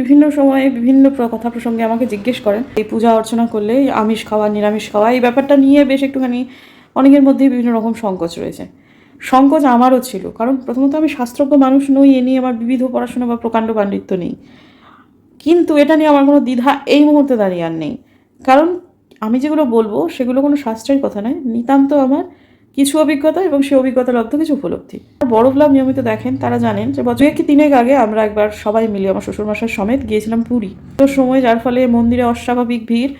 বিভিন্ন সময়ে বিভিন্ন কথা প্রসঙ্গে আমাকে জিজ্ঞেস করেন। এই পূজা অর্চনা করলে আমিষ খাওয়া, নিরামিষ খাওয়া, এই ব্যাপারটা নিয়ে বেশ একটুখানি অনেকের মধ্যেই বিভিন্ন রকম সংকোচ রয়েছে। সংকোচ আমারও ছিল, কারণ প্রথমত আমি শাস্ত্রজ্ঞ মানুষ নই, এ নিয়ে আমার বিবিধ পড়াশোনা বা প্রকাণ্ড পাণ্ডিত্য নেই। কিন্তু এটা নিয়ে আমার কোনো দ্বিধা এই মুহূর্তে দাঁড়িয়ে আর নেই। কারণ আমি যেগুলো বলব সেগুলো কোনো শাস্ত্রের কথা নয়, নিতান্ত আমার কিছু অভিজ্ঞতা এবং সেই অভিজ্ঞতা লব্ধ কিছু উপলব্ধি। বড় ভ্লগ নিয়মিত দেখেন, তারা জানেন যে বছর কি তিনেক আগে আমরা একবার সবাই মিলে আমার শ্বশুরমশাই সমেত গিয়েছিলাম পুরী। তো সময় যার ফলে মন্দিরে অস্বাভাবিক ভিড়।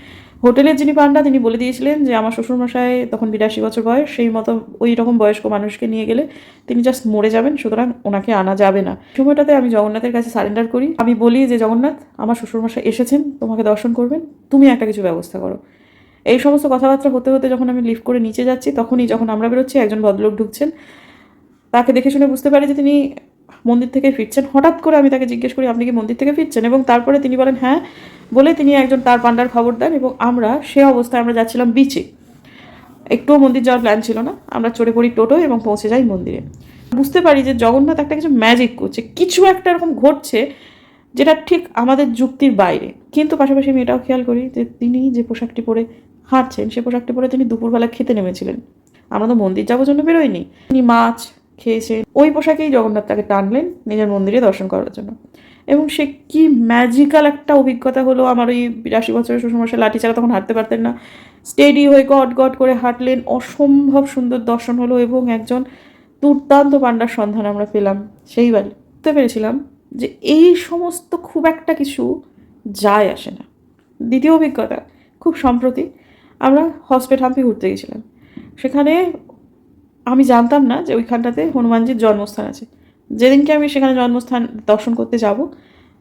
হোটেলের যিনি পান্ডা তিনি বলে দিয়েছিলেন যে আমার শ্বশুরমশাই তখন বিরাশি বছর বয়স, সেই মতো ওই রকম বয়স্ক মানুষকে নিয়ে গেলে তিনি জাস্ট মরে যাবেন, সুতরাং ওনাকে আনা যাবে না। সময়টাতে আমি জগন্নাথের কাছে সারেন্ডার করি। আমি বলি যে, জগন্নাথ, আমার শ্বশুরমশাই এসেছেন, তোমাকে দর্শন করবেন। তুমি একটা কিছু ব্যবস্থা করো। এই সমস্ত কথাবার্তা হতে হতে যখন আমি লিফট করে নিচে যাচ্ছি, তখনই যখন আমরা বেরোচ্ছি, একজন ভদ্রলোক ঢুকছেন। তাকে দেখে শুনে বুঝতে পারি যে তিনি মন্দির থেকে ফিরছেন। হঠাৎ করে আমি তাকে জিজ্ঞেস করি, আপনি কি মন্দির থেকে ফিরছেন? এবং তারপরে তিনি বলেন হ্যাঁ। বলে তিনি একজন তার পান্ডার খবর দেন এবং আমরা সে অবস্থায় আমরা যাচ্ছিলাম বিচে একটুও মন্দির যাওয়ার প্ল্যান ছিল না। আমরা চড়ে পড়ি টোটো এবং পৌঁছে যাই মন্দিরে। বুঝতে পারি যে জগন্নাথ একটা কিছু ম্যাজিক করছে। কিছু একটা এরকম ঘটছে যেটা ঠিক আমাদের যুক্তির বাইরে। কিন্তু পাশাপাশি আমি এটাও খেয়াল করি যে তিনি যে পোশাকটি পরে হাঁটছেন, সে পোশাকটি পরে তিনি দুপুরবেলা খেতে নেমেছিলেন। আমরা তো মন্দির যাওয়ার জন্য বেরোয়নি তিনি মাছ খেয়েছেন। ওই পোশাকেই জগন্নাথ তাকে টানলেন নিজের মন্দিরে দর্শন করার জন্য। এবং সে কি ম্যাজিক্যাল একটা অভিজ্ঞতা হলো আমার ওই বিরাশি বছরের শ্বশুরমশাই লাঠি ছাড়া তখন হাঁটতে পারতেন না। স্টেডি হয়ে গট গট করে হাঁটলেন। অসম্ভব সুন্দর দর্শন হলো এবং একজন দুর্দান্ত পান্ডার সন্ধান আমরা পেলাম সেইবারই বুঝতে পেরেছিলাম যে এই সমস্ত খুব একটা কিছু যায় আসে না। দ্বিতীয় অভিজ্ঞতা, খুব সম্প্রতি আমরা হসপিটাল হাম্পি ঘুরতে গেছিলাম। সেখানে আমি জানতাম না যে ওইখানটাতে হনুমানজির জন্মস্থান আছে। যেদিনকে আমি সেখানে জন্মস্থান দর্শন করতে যাব,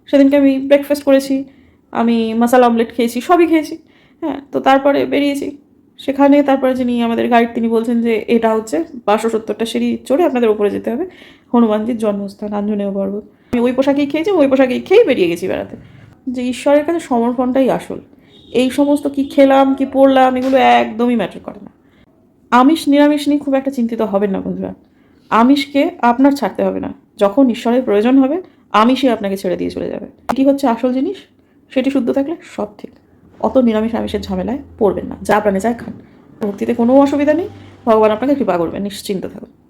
সেদিনকে আমি ব্রেকফাস্ট করেছি, আমি মশালা অমলেট খেয়েছি, সবই খেয়েছি। হ্যাঁ তো তারপরে বেরিয়েছি। সেখানে তারপরে যিনি আমাদের গাইড তিনি বলছেন যে এটা হচ্ছে পাঁচশো সত্তরটা সিঁড়ি চড়ে আপনাদের উপরে যেতে হবে হনুমানজির জন্মস্থান, আঞ্জনেয় পর্বত। আমি ওই পোশাকেই খেয়েছি ওই পোশাকেই খেয়েই বেরিয়ে গেছি বেড়াতে। যে ঈশ্বরের কাছে সমর্পণটাই আসল। এই সমস্ত কি খেলাম, কি পড়লাম, এগুলো একদমই ম্যাটার করে না। আমিষ নিরামিষ নিয়ে খুব একটা চিন্তিত হবেন না বন্ধুরা। আমিষকে আপনার ছাড়তে হবে না। যখন ঈশ্বরের প্রয়োজন হবে, আমিষই আপনাকে ছেড়ে দিয়ে চলে যাবে। এটি হচ্ছে আসল জিনিস, সেটি শুদ্ধ থাকলে সব ঠিক। অত নিরামিষ আমিষের ঝামেলায় পড়বেন না। যা প্রাণে যায় খান। ভক্তিতে কোনো অসুবিধা নেই। ভগবান আপনাকে কৃপা করবেন, নিশ্চিন্ত থাকুন।